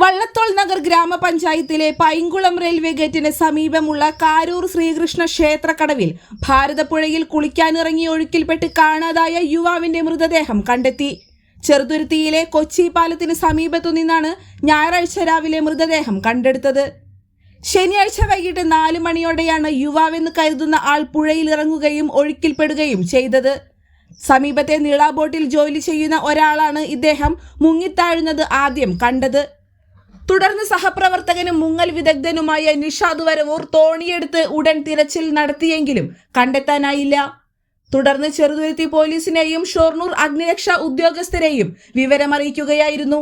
വള്ളത്തോൾ നഗർ ഗ്രാമപഞ്ചായത്തിലെ പൈങ്കുളം റെയിൽവേ ഗേറ്റിന് സമീപമുള്ള കാരൂർ ശ്രീകൃഷ്ണ ക്ഷേത്രക്കടവിൽ ഭാരതപ്പുഴയിൽ കുളിക്കാനിറങ്ങി ഒഴുക്കിൽപ്പെട്ട് കാണാതായ യുവാവിന്റെ മൃതദേഹം കണ്ടെത്തി. ചെറുതുരുത്തിയിലെ കൊച്ചി പാലത്തിന് സമീപത്തു നിന്നാണ് ഞായറാഴ്ച രാവിലെ മൃതദേഹം കണ്ടെടുത്തത്. ശനിയാഴ്ച വൈകിട്ട് നാല് മണിയോടെയാണ് യുവാവെന്ന് കരുതുന്ന ആൾ പുഴയിൽ ഇറങ്ങുകയും ഒഴുക്കിൽപ്പെടുകയും ചെയ്തത്. സമീപത്തെ നീളാബോട്ടിൽ ജോലി ചെയ്യുന്ന ഒരാളാണ് ഇദ്ദേഹം മുങ്ങിത്താഴുന്നത് ആദ്യം കണ്ടത്. തുടർന്ന് സഹപ്രവർത്തകനും മുങ്ങൽ വിദഗ്ധനുമായ നിഷാദ് വരവൂർ തോണിയെടുത്ത് ഉടൻ തിരച്ചിൽ നടത്തിയെങ്കിലും കണ്ടെത്താനായില്ല. തുടർന്ന് ചെറുതുരുത്തി പോലീസിനെയും ഷൊർണൂർ അഗ്നിരക്ഷാ ഉദ്യോഗസ്ഥരെയും വിവരമറിയിക്കുകയായിരുന്നു.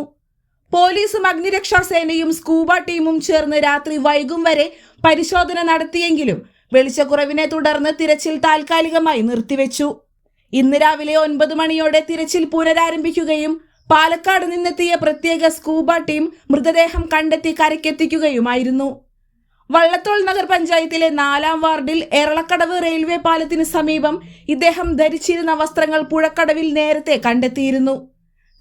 പോലീസും അഗ്നിരക്ഷാ സേനയും സ്കൂബ ടീമും ചേർന്ന് രാത്രി വൈകും വരെ പരിശോധന നടത്തിയെങ്കിലും വെളിച്ചക്കുറവിനെ തുടർന്ന് തിരച്ചിൽ താൽക്കാലികമായി നിർത്തിവെച്ചു. ഇന്ന് രാവിലെ ഒൻപത് മണിയോടെ തിരച്ചിൽ പുനരാരംഭിക്കുകയും പാലക്കാട് നിന്നെത്തിയ പ്രത്യേക സ്കൂബ ടീം മൃതദേഹം കണ്ടെത്തി കരയ്ക്കെത്തിക്കുകയുമായിരുന്നു. വള്ളത്തോൾ നഗർ പഞ്ചായത്തിലെ നാലാം വാർഡിൽ എറളക്കടവ് റെയിൽവേ പാലത്തിന് സമീപം ഇദ്ദേഹം ധരിച്ചിരുന്ന വസ്ത്രങ്ങൾ പുഴക്കടവിൽ നേരത്തെ കണ്ടെത്തിയിരുന്നു.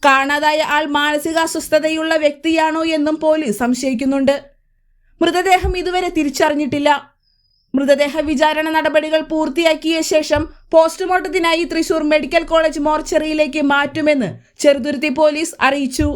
കാണാതായ ആൾ മാനസികാസ്വസ്ഥതയുള്ള വ്യക്തിയാണോ എന്നും പോലീസ് സംശയിക്കുന്നുണ്ട്. മൃതദേഹം ഇതുവരെ തിരിച്ചറിഞ്ഞിട്ടില്ല. മൃതദേഹ വിചാരണ നടപടികൾ പൂർത്തിയാക്കിയ ശേഷം പോസ്റ്റ്മോർട്ടത്തിനായി തൃശൂർ മെഡിക്കൽ കോളേജ് മോർച്ചറിയിലേക്ക് മാറ്റുമെന്ന് ചെറുതുരുത്തി പോലീസ് അറിയിച്ചു.